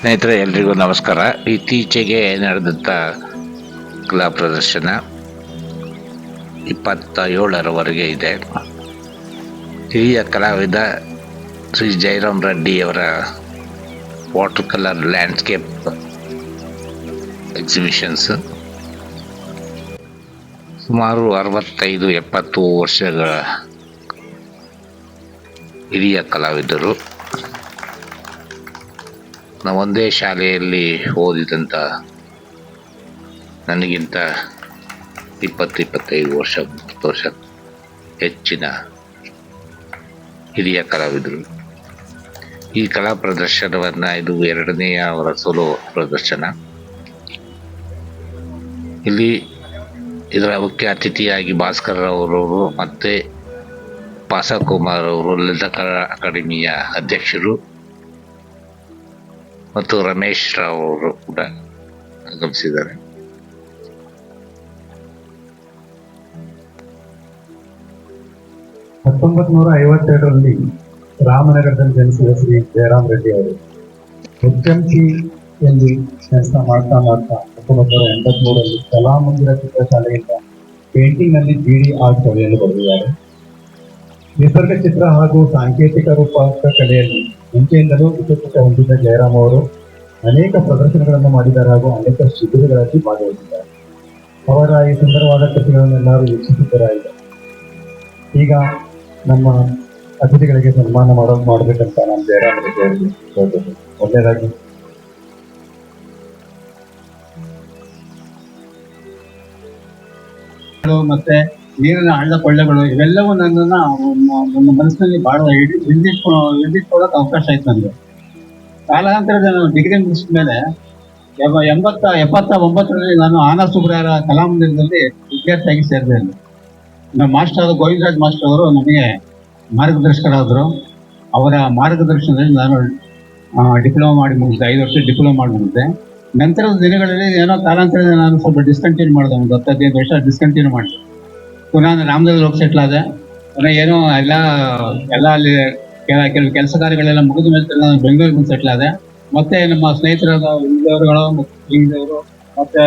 ಸ್ನೇಹಿತರೆ, ಎಲ್ರಿಗೂ ನಮಸ್ಕಾರ. ಇತ್ತೀಚೆಗೆ ನಡೆದಂಥ ಕಲಾ ಪ್ರದರ್ಶನ ಇಪ್ಪತ್ತ ಏಳರವರೆಗೆ ಇದೆ. ಹಿರಿಯ ಕಲಾವಿದ ಶ್ರೀ ಜಯರಾಮ್ ರೆಡ್ಡಿಯವರ ವಾಟರ್ ಕಲರ್ ಲ್ಯಾಂಡ್ಸ್ಕೇಪ್ ಎಕ್ಸಿಬಿಷನ್ಸ್ ಸುಮಾರು ಅರವತ್ತೈದು, ಎಪ್ಪತ್ತು ವರ್ಷಗಳ ಹಿರಿಯ ಕಲಾವಿದರು. ನಾವು ಒಂದೇ ಶಾಲೆಯಲ್ಲಿ ಓದಿದಂಥ ನನಗಿಂತ ಇಪ್ಪತ್ತು ಇಪ್ಪತ್ತೈದು ವರ್ಷ, ಮೂವತ್ತು ವರ್ಷ ಹೆಚ್ಚಿನ ಹಿರಿಯ ಕಲಾವಿದರು. ಈ ಕಲಾ ಪ್ರದರ್ಶನವನ್ನು ಇದು ಎರಡನೆಯ ಅವರ ಸೋಲೋ ಪ್ರದರ್ಶನ. ಇಲ್ಲಿ ಇದರ ಮುಖ್ಯ ಅತಿಥಿಯಾಗಿ ಭಾಸ್ಕರ್ ಅವರವರು ಮತ್ತು ಪಾಸಕುಮಾರ್ ಅವರು ಲಲಿತ ಕಲಾ ಅಕಾಡೆಮಿಯ ಅಧ್ಯಕ್ಷರು. ಮತ್ತು ರಮೇಶ್ ರಾವ್ ಅವರು ಕೂಡ ಆಗಮಿಸಿದ್ದಾರೆ. ಹತ್ತೊಂಬತ್ ನೂರ ಐವತ್ತೆರಡರಲ್ಲಿ ರಾಮನಗರದಲ್ಲಿ ಜನಿಸಿದ ಶ್ರೀ ಜಯರಾಮ್ ರೆಡ್ಡಿ ಅವರು. ಎಚ್ಎಂಸಿಯಲ್ಲಿ ಕೆಲಸ ಮಾಡ್ತಾ ಮಾಡ್ತಾ ಹತ್ತೊಂಬತ್ ನೂರ ಎಂಬತ್ಮೂರರಲ್ಲಿ ಕಲಾಮಂದಿರ ಚಿತ್ರಶಾಲೆಯಿಂದ ಪೇಂಟಿಂಗ್ನಲ್ಲಿ ಬಿಡಿ ಆರ್ಟ್ ಕಲೆಯನ್ನು ಬರೆದಿದ್ದಾರೆ. ನಿಸರ್ಗ ಚಿತ್ರ ಹಾಗೂ ಸಾಂಕೇತಿಕ ರೂಪಕ ಕಲೆಯಲ್ಲಿ ಮುಂಚೆಯಿಂದಲೂ ವಿಶೇಷತೆ ಹೊಂದಿದ್ದ ಜಯರಾಮ್ ಅವರು ಅನೇಕ ಪ್ರದರ್ಶನಗಳನ್ನು ಮಾಡಿದ್ದಾರೆ ಹಾಗೂ ಅನೇಕ ಶಿಬಿರಗಳಲ್ಲಿ ಭಾಗವಹಿಸಿದ್ದಾರೆ. ಅವರ ಈ ಸುಂದರವಾದ ಕೃತಿಗಳನ್ನೆಲ್ಲರೂ ವೀಕ್ಷಿಸಿದ್ದರಾಗಿದೆ. ಈಗ ನಮ್ಮ ಅತಿಥಿಗಳಿಗೆ ಸನ್ಮಾನ ಮಾಡ, ಮಾಡಬೇಕಂತ ನಾನು ಜಯರಾಮ್ ಒಳ್ಳೆಯದಾಗಿ. ಮತ್ತೆ ನೀರಿನ ಹಳ್ಳ ಕೊಳ್ಳೆಗಳು ಇವೆಲ್ಲವೂ ನನ್ನನ್ನ ನನ್ನ ಮನಸ್ಸಿನಲ್ಲಿ ಬಹಳ ಹಿಡಿ- ಹಿಡಿದಿಟ್ಕೊ ಹಿಡಿದಿಟ್ಕೊಳ್ಳೋಕೆ ಅವಕಾಶ ಆಯ್ತು ನನಗೆ ಕಾಲಾನಂತರದ ನಾನು ಡಿಗ್ರಿ ಮುಗಿಸಿದ ಮೇಲೆ ಎಂಬತ್ತ, ಎಪ್ಪತ್ತ ಒಂಬತ್ತರಲ್ಲಿ ನಾನು ಆನಾ ಸುಬ್ರಾಯರ ಕಲಾಮಂದಿರದಲ್ಲಿ ವಿದ್ಯಾರ್ಥಿಯಾಗಿ ಸೇರಿದೆ. ನಮ್ಮ ಮಾಸ್ಟರ್ ಗೋವಿಂದರಾಜ್ ಮಾಸ್ಟರ್ ಅವರು ನನಗೆ ಮಾರ್ಗದರ್ಶಕರಾದರು ಅವರ ಮಾರ್ಗದರ್ಶನದಲ್ಲಿ ನಾನು ಡಿಪ್ಲೊಮಾ ಮಾಡಿ ಮುಗಿಸಿದೆ, ಐದು ವರ್ಷ ಡಿಪ್ಲೊಮಾ ಮಾಡಿ ಮುಗಿಸಿದೆ. ನಂತರದ ದಿನಗಳಲ್ಲಿ ಏನೋ ಕಾಲಾಂತರದಲ್ಲಿ ನಾನು ಸ್ವಲ್ಪ ಡಿಸ್ಕಂಟಿನ್ಯೂ ಮಾಡಿದೆ, ಒಂದು ಹತ್ತು ಹದಿನೈದು ವರ್ಷ ಡಿಸ್ಕಂಟಿನ್ಯೂ ಮಾಡಿದೆ. ಪುನಃ ರಾಮದಲ್ಲಿ ಹೋಗಿ ಸೆಟ್ಲ್ ಆದೆ. ಪುನಃ ಏನೋ ಎಲ್ಲ ಎಲ್ಲ ಅಲ್ಲಿ ಕೆಲ ಕೆಲವು ಕೆಲಸ ಕಾರ್ಯಗಳೆಲ್ಲ ಮುಗಿದ ಮೇಲೆ ನಾನು ಬೆಂಗಳೂರಿಗೆ ಬಂದು ಸೆಟ್ಲ್ ಆದೆ. ಮತ್ತೆ ನಮ್ಮ ಸ್ನೇಹಿತರಾದ ಇಂದವರುಗಳು ಇಂದವರು ಮತ್ತೆ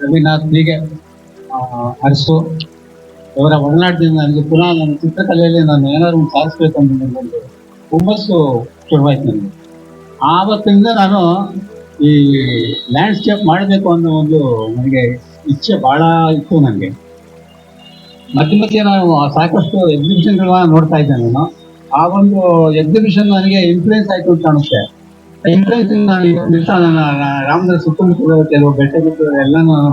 ರವಿನಾಥ್ ಹೀಗೆ ಆ, ಅರಸು ಇವರ ಒಡನಾಟದಿಂದ ನನಗೆ ಪುನಃ ನನ್ನ ಚಿತ್ರಕಲೆಯಲ್ಲಿ ನಾನು ಏನಾದ್ರು ಸಾಧಿಸ್ಬೇಕು ಅಂತ ನನಗೆ ಹುಮ್ಮಸ್ಸು ಶುರುವಾಯ್ತು ನನಗೆ. ಆವತ್ತಿಂದ ನಾನು ಈ ಲ್ಯಾಂಡ್ಸ್ಕೇಪ್ ಮಾಡಬೇಕು ಅನ್ನೋ ಒಂದು ನನಗೆ ಇಚ್ಛೆ ಬಹಳ ಇತ್ತು ನನಗೆ. ಮಧ್ಯ ಮಧ್ಯೆ ನಾನು ಸಾಕಷ್ಟು ಎಕ್ಸಿಬಿಷನ್ಗಳನ್ನ ನೋಡ್ತಾ ಇದ್ದೆ ನಾನು. ಆ ಒಂದು ಎಕ್ಸಿಬಿಷನ್ ನನಗೆ ಇನ್ಫ್ಲೂಯೆನ್ಸ್ ಆಯ್ತು ಅಂತ ಕಾಣುತ್ತೆ. ಇನ್ಫ್ಲೂಯೆನ್ಸ್ ನಾನು ದಿವಸ ನನ್ನ ರಾಮದ ಸುತ್ತಮುತ್ತ ಕೆಲವು ಬೆಟ್ಟ ಬಿಟ್ಟು ಎಲ್ಲ ನಾನು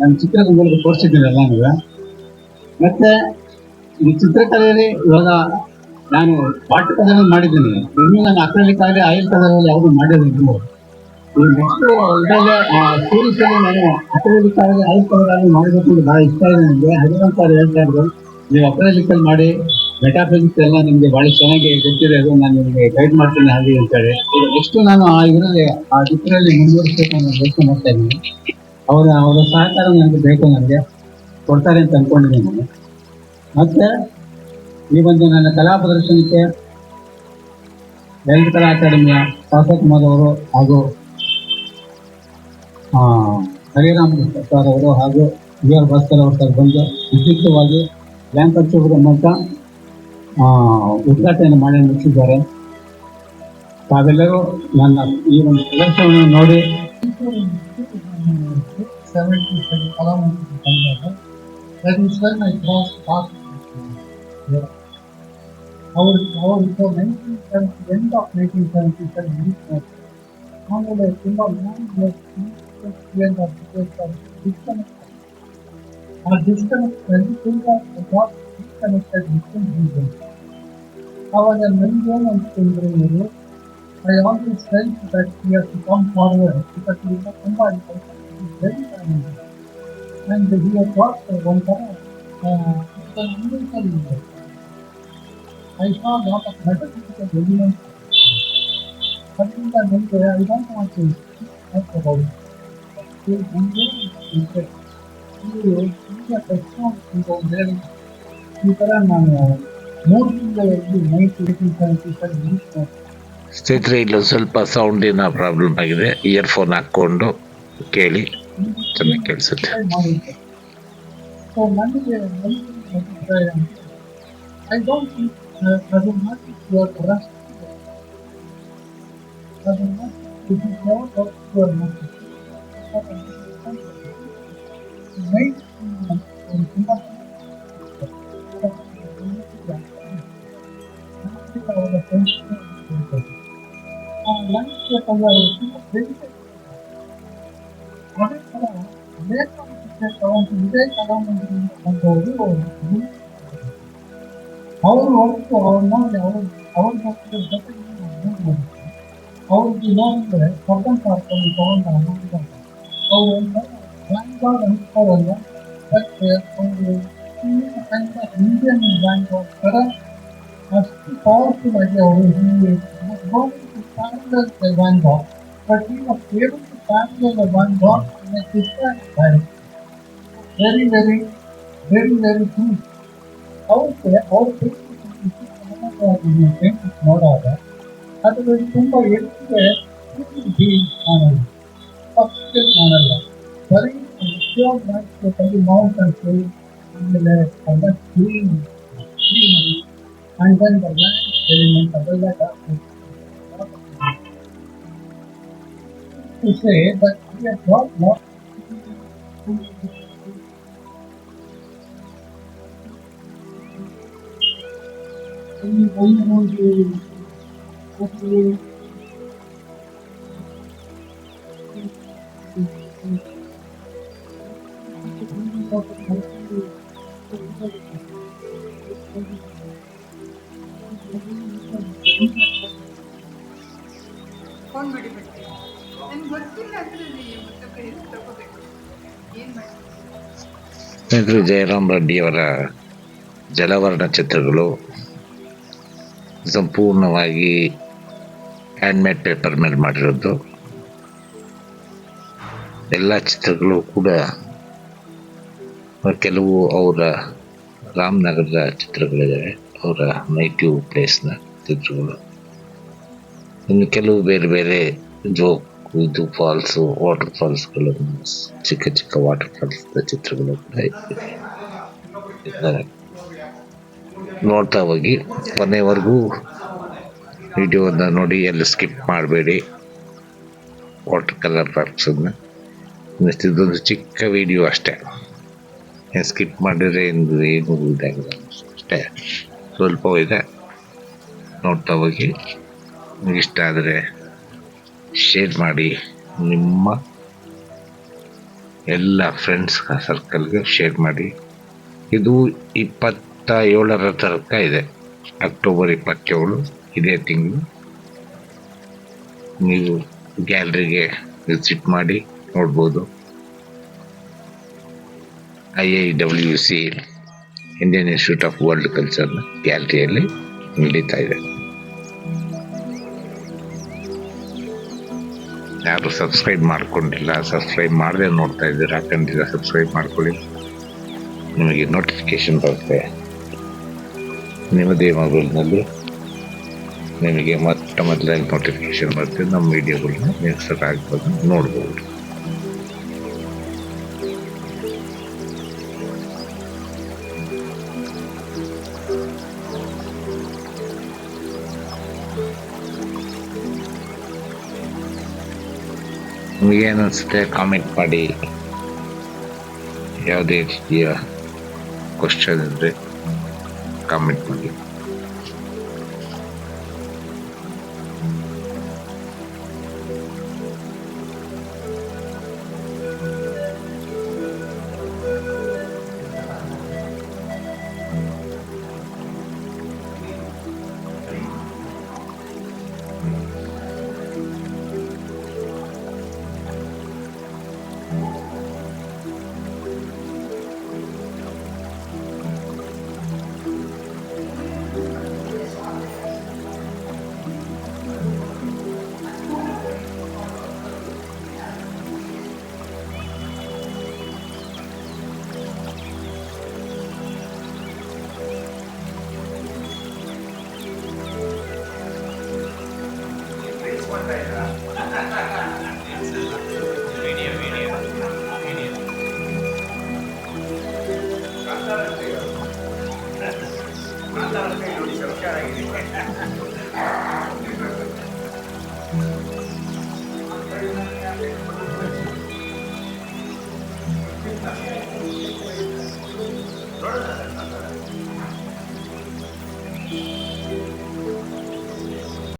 ನನ್ನ ಚಿತ್ರದ ಮೂಲಕ ತೋರಿಸಿದ್ದೀನಿ ಎಲ್ಲಾನು. ಮತ್ತೆ ಈ ಚಿತ್ರಕಲೆಯಲ್ಲಿ ಇವಾಗ ನಾನು ಪಾಠ ಕಲರ್ ಮಾಡಿದ್ದೀನಿ. ಇನ್ನೂ ನಾನು ಅಕ್ರಲಿಕ್ ಆಗಲಿ ಆಯಿಲ್ ಕಲರಲ್ಲಿ ಯಾವುದು ಮಾಡಿರಲಿಲ್ಲ. ನೆಕ್ಸ್ಟ್ ಇದರಲ್ಲಿ ಸೀರೀಸ್ ಅಲ್ಲಿ ನಾನು ಆಯಿಲ್ ಕಲರ್ ಮಾಡಬೇಕು ಅಂತ ಬಹಳ ಇಷ್ಟ ಇದೆ ನನಗೆ. ಹೇಳ್ತಾ ಇದ್ರು. ನೀವು ಅಪರಾಜಿಕಲ್ ಮಾಡಿ ಮೆಟಾಫಿಸಿಕ್ಸ್ ಎಲ್ಲ ನಿಮಗೆ ಬಹಳ ಚೆನ್ನಾಗಿ ಗೊತ್ತಿದೆ ಅದು, ನಾನು ನಿಮಗೆ ಗೈಡ್ ಮಾಡ್ತೀನಿ ಹಾಗೆ ಹೇಳ್ತಾರೆ. ನೆಕ್ಸ್ಟ್ ನಾನು ಆ ಇದರಲ್ಲಿ, ಆ ಚಿತ್ರದಲ್ಲಿ ಮುಂದುವರಿಸಬೇಕು ಅನ್ನೋ ಯೋಚನೆ ಮಾಡ್ತಾ ಇದ್ದೀನಿ. ಅವರ ಅವರ ಸಹಕಾರ ನನಗೆ ಬೇಕು ನನಗೆ. ಕೊಡ್ತಾರೆ ಅಂತ ಅನ್ಕೊಂಡಿದ್ದೀನಿ ನಾನು. ಮತ್ತೆ ಈ ಒಂದು ನನ್ನ ಕಲಾ ಪ್ರದರ್ಶನಕ್ಕೆ ಲಲಿತ ಕಲಾ ಅಕಾಡೆಮಿಯ ಶಾಸಕ ಅವರು ಹಾಗೂ ಹರಿರಾಮ್ ಸರ್ ಅವರು ಹಾಗೂ ವಿ ಆರ್ ಭಾಸ್ಕರ್ ಅವರು ಸರ್ ಬಂದು ವಿಶಿಷ್ಟವಾಗಿ ಲ್ಯಾಂಪ್ ಹಚ್ಚುವುದರ ಮೂಲಕ ಆ, ಉದ್ಘಾಟನೆ ಮಾಡಿ ಮುಗಿಸಿದ್ದಾರೆ ತಾವೆಲ್ಲರೂ ನನ್ನ ಈ ಒಂದು ಪ್ರದರ್ಶನವನ್ನು ನೋಡಿ seventy seven kilometers ಬಂದಾಗ that is when I crossed disconnect of the system, disconnect or disconnect everything that is not disconnected within reason. However, when Roman children Europe, I always felt that we have to come forward because we have somebody else is very family. And we have got uh, one time, uh, the American I saw a lot of metaphysical elements. But in the I don't want to speak about it. So, one day, he said, you ಈಗ response ಅಂತ ಹೇಳಿ ಈ ಥರ ನಾನು ಮೂರು ತಿಂಗಳಲ್ಲಿ night eighteen seventy seven ಸ್ನೇಹಿತರೆ ಇಲ್ಲೊಂದು ಸ್ವಲ್ಪ ಸೌಂಡಿನ ಪ್ರಾಬ್ಲಮ್ ಆಗಿದೆ ಇಯರ್ಫೋನ್ ಹಾಕ್ಕೊಂಡು ಕೇಳಿ ಚೆನ್ನಾಗಿ ಕೇಳಿಸುತ್ತೆ ಮಾಡಿದ್ದೆ ಸೊ ನನಗೆ ನನ್ನ ಅಭಿಪ್ರಾಯ ಐ ಡೋಂಟ್ ಥಿಂಕ್ ಅದು ಮಾತ್ರ ಯುವರ್ ರಸ್ಟ್ ಅದು ಮಾತ್ರ it is not up your mind ತುಂಬ ಅವರ ಫ್ರೆಂಡ್ಶಿಪ್ ಆ ಲ್ಯಾಂಡ್ಸ್ಕೇಪ್ ಅಲ್ಲಿ ಅವರು ತುಂಬ ಬೆನಿಫಿಟ್ ಅದೇ ಥರ ವಿವೇಕಾನಂದ ತಗೊಂಡು ವಿವೇಕಾನಂದ ಅಂತವರು ಅವರು ಹೊರತು ಅವ್ರು ನೋಡಿ ಅವರು ಅವ್ರ ಮಕ್ಕಳ ಜೊತೆಗೆ ಅವ್ರಿಗೆ ನೋಡಿದ್ರೆ ಕಬ್ಬನ್ ಪಾರ್ಕಲ್ಲಿ ತಗೊಂಡ ಅವರು ಬ್ಯಾಂಕಾಗ್ ಅನ್ಸ್ತಾರಲ್ಲ ಬಟ್ ಅವರು ಇಂಡಿಯನ್ ಬ್ಯಾಂಕ್ ಥರ ಅಷ್ಟು ಪವರ್ಫುಲ್ ಆಗಿ ಅವರು ಹಿಂಗೆ bank but he was able to parallel the one dot in a different way. Very, very, very, very true. ಅವ್ರಿಗೆ ಅವ್ರ ನೋಡಾಗ ಅದರಲ್ಲಿ ತುಂಬ ಹೆಚ್ಚಿಗೆ ಮಾಡೋದು ಫಸ್ಟ್ ಮಾಡಲ್ಲ ಬರೀ ಉದ್ಯೋಗ ಮಾಡಿಸ್ಬೇಕಂದ್ರೆ ಮೌಂಟನ್ಸ್ ಆಮೇಲೆ ಎಲ್ಲ clean clean and then the land element ಅದೆಲ್ಲ ಜಾಸ್ತಿ to say that we have got not only only want to hopefully phone Jayaram ರೆಡ್ಡಿಯವರ ಜಲವರ್ಣ ಚಿತ್ರಗಳು. ಸಂಪೂರ್ಣವಾಗಿ ಹ್ಯಾಂಡ್ಮೇಡ್ ಪೇಪರ್ ಮೇಲೆ ಮಾಡಿರೋದು. ಎಲ್ಲ ಚಿತ್ರಗಳು ಕೂಡ ಕೆಲವು ಅವರ ರಾಮನಗರದ ಚಿತ್ರಗಳಿದ್ದಾವೆ ಅವರ ನೈಟಿವ್ ಪ್ಲೇಸ್ನ ಚಿತ್ರಗಳು. ಇನ್ನು ಕೆಲವು ಬೇರೆ ಬೇರೆ ಜೋಕ್, ಇದು ಫಾಲ್ಸು ವಾಟರ್ ಫಾಲ್ಸ್ಗಳನ್ನು ಚಿಕ್ಕ ಚಿಕ್ಕ ವಾಟರ್ ಫಾಲ್ಸ್ ಚಿತ್ರಗಳು ಕೂಡ ಇದ್ದಾವೆ ನೋಡ್ತಾ ಹೋಗಿ. ಕೊನೆವರೆಗೂ ವಿಡಿಯೋನ ನೋಡಿ, ಎಲ್ಲ ಸ್ಕಿಪ್ ಮಾಡಬೇಡಿ. ವಾಟರ್ ಕಲರ್ ಪಾರ್ಕ್ಸನ್ನು ಇದೊಂದು ಚಿಕ್ಕ ವಿಡಿಯೋ ಅಷ್ಟೇ. ಸ್ಕಿಪ್ ಮಾಡಿದರೆ ಏನು ಏನು ಇದಾಗಿಲ್ಲ ಅಷ್ಟೇ. ಸ್ವಲ್ಪ ಇದೆ. ನೋಡ್ತಾ ಹೋಗಿ. ಇಷ್ಟ ಆದರೆ ಶೇರ್ ಮಾಡಿ. ನಿಮ್ಮ ಎಲ್ಲ ಫ್ರೆಂಡ್ಸ್ ಸರ್ಕಲ್ಗೆ ಶೇರ್ ಮಾಡಿ. ಇದು ಇಪ್ಪತ್ತ ಏಳರ ತನಕ ಇದೆ. ಅಕ್ಟೋಬರ್ ಇಪ್ಪತ್ತೇಳು, ಇದೇ ತಿಂಗಳು. ನೀವು ಗ್ಯಾಲ್ರಿಗೆ ವಿಸಿಟ್ ಮಾಡಿ. ನೋಡ್ಬೋದು. I I W C Indian institute of world ಕಲ್ಚರ್ನ ಗ್ಯಾಲರಿಯಲ್ಲಿ ನಡೀತಾ ಇದೆ. ಯಾರು ಸಬ್ಸ್ಕ್ರೈಬ್ ಮಾಡ್ಕೊಂಡಿಲ್ಲ ಸಬ್ಸ್ಕ್ರೈಬ್ ಮಾಡದೆ ನೋಡ್ತಾ ಇದ್ದೀರಾ, ಖಂಡಿತ ಸಬ್ಸ್ಕ್ರೈಬ್ ಮಾಡ್ಕೊಳ್ಳಿ. ನಿಮಗೆ ನೋಟಿಫಿಕೇಶನ್ ಬರುತ್ತೆ. ನಿಮ್ಮದೇ ಮೊಬೈಲ್ನಲ್ಲಿ ನಿಮಗೆ ಮೊಟ್ಟ ಮೊದಲಾಗಿ ನೋಟಿಫಿಕೇಶನ್ ಬರುತ್ತೆ. ನಮ್ಮ ವಿಡಿಯೋಗಳನ್ನ ನೀವು ಸಹ ಆಗ್ಬೋದು ನೋಡ್ಬೋದು. ನಿಮಗೇನು ಅನಿಸುತ್ತೆ? ಕಾಮೆಂಟ್ ಮಾಡಿ. ಯಾವುದೇ ರೀತಿಯ ಕ್ವಶನ್ ಇದ್ದರೆ ಕಾಮೆಂಟ್ ಮಾಡಿ.